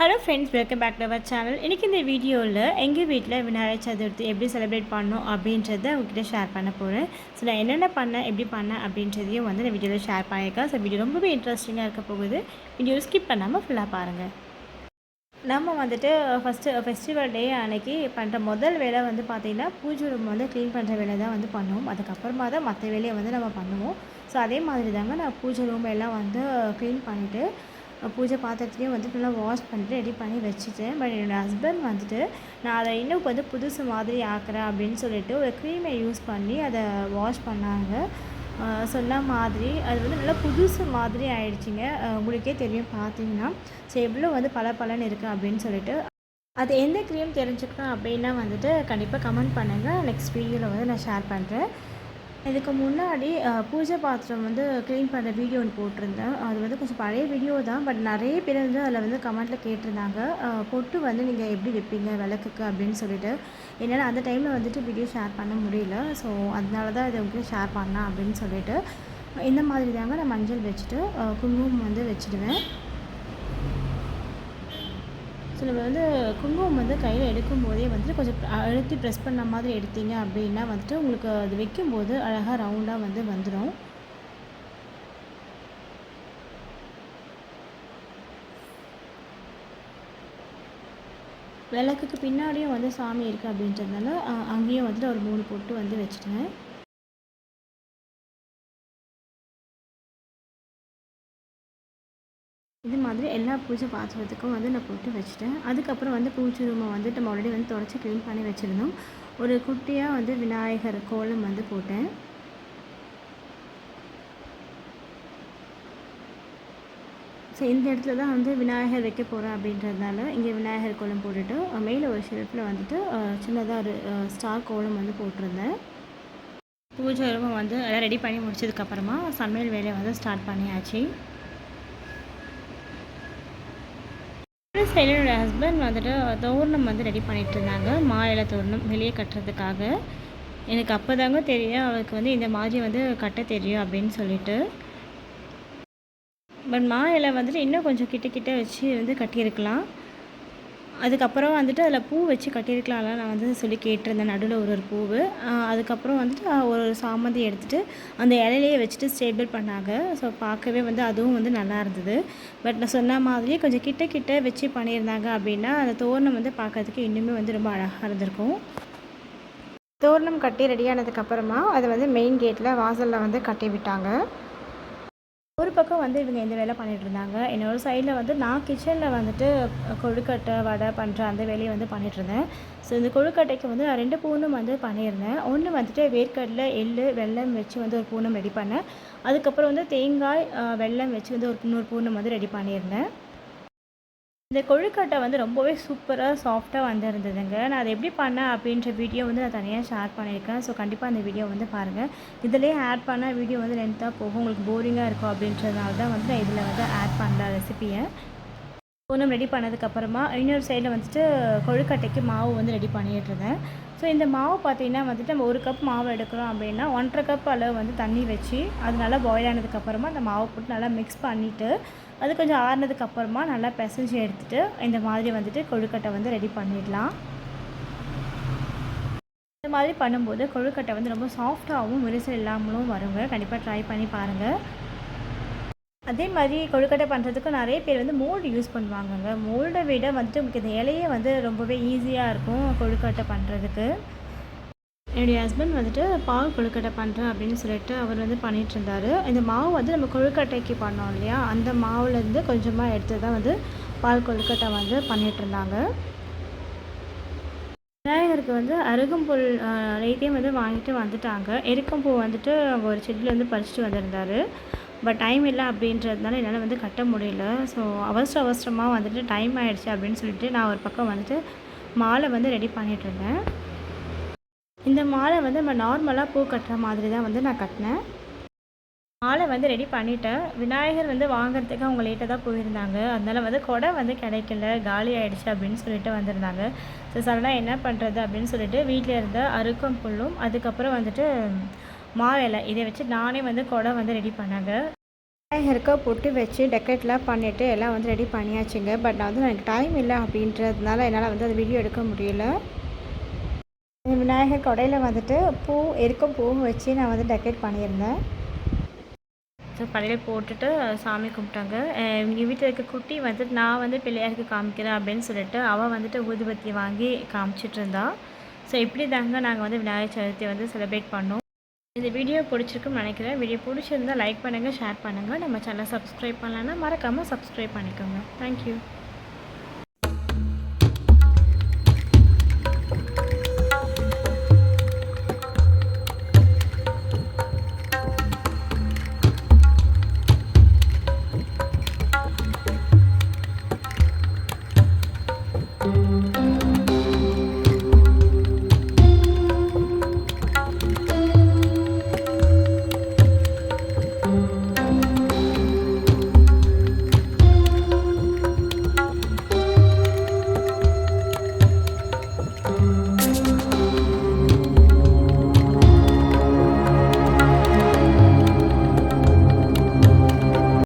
Hello friends welcome back to our channel இன்றைக்கி இந்த வீடியோவில் எங்கள் வீட்டில் விநாயகர் சதுர்த்தி எப்படி செலிப்ரேட் பண்ணோம் அப்படின்றத உங்ககிட்ட ஷேர் பண்ண போகிறேன் ஸோ நான் என்னென்ன பண்ணேன் எப்படி பண்ணேன் அப்படின்றதையும் வந்து நான் வீடியோவில் ஷேர் பண்ணியிருக்கேன். ஸோ வீடியோ ரொம்பவே இன்ட்ரெஸ்டிங்காக இருக்க போகுது. வீடியோ ஸ்கிப் பண்ணாமல் ஃபுல்லாக பாருங்கள் நம்ம வந்துட்டு ஃபஸ்ட்டு ஃபெஸ்டிவல் டே அன்னைக்கு பண்ணுற முதல் வேலை வந்து பார்த்திங்கன்னா பூஜை ரூம் வந்து க்ளீன் பண்ணுற வேலை தான் வந்து பண்ணுவோம். அதுக்கப்புறமா தான் மற்ற வேலையை வந்து நம்ம பண்ணுவோம். ஸோ அதே மாதிரி தாங்க நான் பூஜை ரூம் எல்லாம் வந்து க்ளீன் பண்ணிவிட்டு பூஜை பாத்திரத்துலேயும் வந்துட்டு நல்லா வாஷ் பண்ணிட்டு ரெடி பண்ணி வச்சுட்டேன். பட் என்னோடய ஹஸ்பண்ட் வந்துட்டு நான் அதை இன்னும் வந்து புதுசு மாதிரி ஆக்குறேன் அப்படின்னு சொல்லிட்டு ஒரு க்ரீமை யூஸ் பண்ணி அதை வாஷ் பண்ணாங்க. சொன்ன மாதிரி அது வந்து நல்லா புதுசு மாதிரி ஆயிடுச்சுங்க. உங்களுக்கே தெரியும் பார்த்தீங்கன்னா ஸோ எவ்வளோ வந்து பல பலன் இருக்குது அப்படின்னு சொல்லிட்டு. அது எந்த க்ரீம் தெரிஞ்சுக்கணும் அப்படின்னா வந்துட்டு கண்டிப்பாக கமெண்ட் பண்ணுங்கள் நெக்ஸ்ட் வீடியோவில் வந்து நான் ஷேர் பண்ணுறேன் இதுக்கு முன்னாடி பூஜை பாத்திரம் வந்து க்ளீன் பண்ணுற வீடியோ ஒன்று போட்டிருந்தேன். அது வந்து கொஞ்சம் பழைய வீடியோ தான். பட் நிறைய பேர் வந்து அதில் வந்து கமெண்ட்டில் கேட்டிருந்தாங்க. பொட்டு வந்து நீங்கள் எப்படி வைப்பீங்க விளக்குக்கு அப்படின்னு சொல்லிட்டு. என்னால் அந்த டைமில் வந்துட்டு வீடியோ ஷேர் பண்ண முடியல. ஸோ அதனால தான் இதை உங்களுக்கு ஷேர் பண்ணேன் அப்படின்னு சொல்லிட்டு. இந்த மாதிரி தாங்க நான் மஞ்சள் வச்சுட்டு குங்குமம் வந்து வச்சுடுவேன். ஸோ நம்ம வந்து குங்குமம் வந்து கையில் எடுக்கும்போதே வந்துட்டு கொஞ்சம் அழுத்தி ப்ரெஸ் பண்ண மாதிரி எடுத்தீங்க அப்படின்னா வந்துட்டு உங்களுக்கு அது வைக்கும்போது அழகாக ரவுண்டாக வந்து வந்துடும் விளக்குக்கு பின்னாடியும் வந்து சாமி இருக்குது அப்படின்றதுனால அங்கேயும் வந்துட்டு ஒரு மூணு போட்டு வந்து வச்சுட்டேன் இது மாதிரி எல்லா பூஜை பாத்திரத்துக்கும் வந்து நான் போட்டு வச்சுட்டேன். அதுக்கப்புறம் வந்து பூஜை ரூமை வந்து நம்ம ஆல்ரெடி வந்து தொடச்சி க்ளீன் பண்ணி வச்சுருந்தோம். ஒரு குட்டியாக வந்து விநாயகர் கோலம் வந்து போட்டேன். ஸோ இந்த இடத்துல தான் வந்து விநாயகர் வைக்க போகிறேன் அப்படின்றதுனால இங்கே விநாயகர் கோலம் போட்டுட்டு மேலே ஒரு ஷெல்ஃபில் வந்துட்டு சின்னதாக ஒரு ஸ்டார் கோலம் வந்து போட்டிருந்தேன். பூஜை ரூமை வந்து எல்லாம் ரெடி பண்ணி முடிச்சதுக்கப்புறமா சமையல் வேலையை வந்து ஸ்டார்ட் பண்ணியாச்சு. சைடில் சைலனோட ஹஸ்பண்ட் வந்துட்டு தோரணம் வந்து ரெடி பண்ணிகிட்டு இருந்தாங்க மாயில தோரணம் வெளியே கட்டுறதுக்காக. எனக்கு அப்போ தாங்க தெரியும் அவருக்கு வந்து இந்த மாதிரி வந்து கட்ட தெரியும் அப்படின்னு சொல்லிட்டு. பட் மா இலை வந்துட்டு இன்னும் கொஞ்சம் கிட்ட கிட்ட வச்சு வந்து கட்டியிருக்கலாம். அதுக்கப்புறம் வந்துட்டு அதில் பூ வச்சு கட்டியிருக்கலாம்ல நான் வந்து சொல்லி கேட்டிருந்தேன் நடுவில் ஒரு ஒரு பூவு. அதுக்கப்புறம் வந்துட்டு ஒரு ஒரு சாமந்தி எடுத்துகிட்டு அந்த இலையிலேயே வச்சுட்டு ஸ்டேபிள் பண்ணாங்க. ஸோ பார்க்கவே வந்து அதுவும் வந்து நல்லா இருந்தது. பட் நான் சொன்ன மாதிரியே கொஞ்சம் கிட்ட கிட்ட வச்சு பண்ணியிருந்தாங்க அப்படின்னா அந்த தோரணம் வந்து பார்க்கறதுக்கு இன்னுமே வந்து ரொம்ப அழகாக இருந்திருக்கும். தோரணம் கட்டி ரெடியானதுக்கப்புறமா அதை வந்து மெயின் கேட்டில் வாசலில் வந்து கட்டி விட்டாங்க ஒரு பக்கம் வந்து இவங்க இந்த வேலை பண்ணிகிட்டு இருந்தாங்க. என்னோட சைடில் வந்து நான் கிச்சனில் வந்துட்டு கொழுக்கட்டை வடை பண்ணுற அந்த வேலையை வந்து பண்ணிகிட்ருந்தேன் ஸோ இந்த கொழுக்கட்டைக்கு வந்து நான் ரெண்டு பூனும் வந்து பண்ணியிருந்தேன். ஒன்று வந்துட்டு வேர்க்கடலை எள் வெல்லம் வச்சு வந்து ஒரு பூனம் ரெடி பண்ணேன். அதுக்கப்புறம் வந்து தேங்காய் வெல்லம் வச்சு வந்து ஒரு இன்னொரு பூனம் வந்து ரெடி பண்ணியிருந்தேன். இந்த கொழுக்கட்டை வந்து ரொம்பவே சூப்பராக சாஃப்டாக வந்திருந்ததுங்க. நான் அதை எப்படி பண்ணேன் அப்படின்ற வீடியோ வந்து நான் தனியாக ஷேர் பண்ணியிருக்கேன். ஸோ கண்டிப்பாக அந்த வீடியோ வந்து பாருங்கள் இதிலே ஆட் பண்ணால் வீடியோ வந்து லென்த்தாக போகும். உங்களுக்கு போரிங்காக இருக்கும் அப்படின்றதுனால தான் வந்து நான் இதில் வந்து ஆட் பண்ணுற ரெசிப்பியை ஒன்றும் ரெடி பண்ணதுக்கப்புறமா இன்னொரு சைடில் வந்துட்டு கொழுக்கட்டைக்கு மாவு வந்து ரெடி பண்ணிகிட்ருந்தேன் ஸோ இந்த மாவு பார்த்திங்கன்னா வந்துட்டு நம்ம ஒரு கப் மாவு எடுக்கிறோம் அப்படின்னா ஒன்றரை கப் அளவு வந்து தண்ணி வச்சு அது நல்லா பாயில் ஆனதுக்கப்புறமா அந்த மாவு போட்டு நல்லா மிக்ஸ் பண்ணிவிட்டு அது கொஞ்சம் ஆறுனதுக்கப்புறமா நல்லா பிசைஞ்சு எடுத்துகிட்டு இந்த மாதிரி வந்துட்டு கொழுக்கட்டை வந்து ரெடி பண்ணிடலாம். இந்த மாதிரி பண்ணும்போது கொழுக்கட்டை வந்து ரொம்ப சாஃப்டாகவும் விரிசல் இல்லாமலும் வருங்க. கண்டிப்பாக ட்ரை பண்ணி பாருங்கள் அதே மாதிரி கொழுக்கட்டை பண்ணுறதுக்கு நிறைய பேர் வந்து மோல்டு யூஸ் பண்ணுவாங்கங்க. மோல்டை விட வந்துட்டு உங்களுக்கு இந்த இலையே வந்து ரொம்பவே ஈஸியாக இருக்கும் கொழுக்கட்டை பண்ணுறதுக்கு என்னுடைய ஹஸ்பண்ட் வந்துட்டு பால் கொழுக்கட்டை பண்ணுறேன் அப்படின்னு சொல்லிட்டு அவர் வந்து பண்ணிகிட்டு இருந்தார். இந்த மாவு வந்து நம்ம கொழுக்கட்டைக்கு பண்ணோம் இல்லையா? அந்த மாவுலேருந்து கொஞ்சமாக எடுத்து தான் வந்து பால் கொழுக்கட்டை வந்து பண்ணிகிட்டு இருந்தாங்க. விநாயகருக்கு வந்து அருகம்புல் ரேட்டையும் வந்து வாங்கிட்டு வந்துட்டாங்க. எருக்கம்பூ வந்துட்டு அவங்க ஒரு செடியில் வந்து பறிச்சுட்டு வந்திருந்தார். பட் டைம் இல்லை அப்படின்றதுனால என்னால் வந்து கட்ட முடியல. ஸோ அவசர அவசரமாக வந்துட்டு டைம் ஆகிடுச்சு அப்படின்னு சொல்லிட்டு நான் ஒரு பக்கம் வந்துட்டு மாலை வந்து ரெடி பண்ணிகிட்ருந்தேன் இந்த மாலை வந்து நம்ம நார்மலாக பூ கட்டுற மாதிரி தான் வந்து நான் கட்டினேன். மாலை வந்து ரெடி பண்ணிட்டேன். விநாயகர் வந்து வாங்குறதுக்கு அவங்க லேட்டாக தான் போயிருந்தாங்க. அதனால் வந்து கொடை வந்து கிடைக்கல காலி ஆகிடுச்சு அப்படின்னு சொல்லிட்டு வந்திருந்தாங்க. ஸோ சடனாக என்ன பண்ணுறது அப்படின்னு சொல்லிட்டு வீட்டில் இருந்த அருக்கம் புல்லும் அதுக்கப்புறம் வந்துட்டு மாவிலை இதை வச்சு நானே வந்து குடம் வந்து ரெடி பண்ணாங்க. விநாயகருக்கு பொட்டு வச்சு டெக்கரேட்லாம் பண்ணிவிட்டு எல்லாம் வந்து ரெடி பண்ணியாச்சுங்க. பட் நான் வந்து எனக்கு டைம் இல்லை அப்படின்றதுனால என்னால் வந்து அது வீடியோ எடுக்க முடியல. விநாயகர் கொடையில் வந்துட்டு பூ எருக்கும் பூவும் வச்சு நான் வந்து டெக்கரேட் பண்ணியிருந்தேன். ஸோ படையில் போட்டுட்டு சாமி கும்பிட்டாங்க. எங்கள் வீட்டில் இருக்க குட்டி வந்துட்டு நான் வந்து பிள்ளையாருக்கு காமிக்கிறேன் அப்படின்னு சொல்லிட்டு அவள் வந்துட்டு ஊதுபத்தி வாங்கி காமிச்சிட்டு இருந்தா. ஸோ இப்படி தாங்க நாங்கள் வந்து விநாயகர் சதுர்த்தி வந்து செலிப்ரேட் பண்ணோம். இந்த வீடியோ பிடிச்சிருக்குன்னு நினைக்கிறேன். வீடியோ பிடிச்சிருந்தா லைக் பண்ணுங்கள் ஷேர் பண்ணுங்கள் நம்ம சேனலை சப்ஸ்கிரைப் பண்ணலன்னா மறக்காமல் சப்ஸ்கிரைப் பண்ணிக்கோங்க. தேங்க்யூ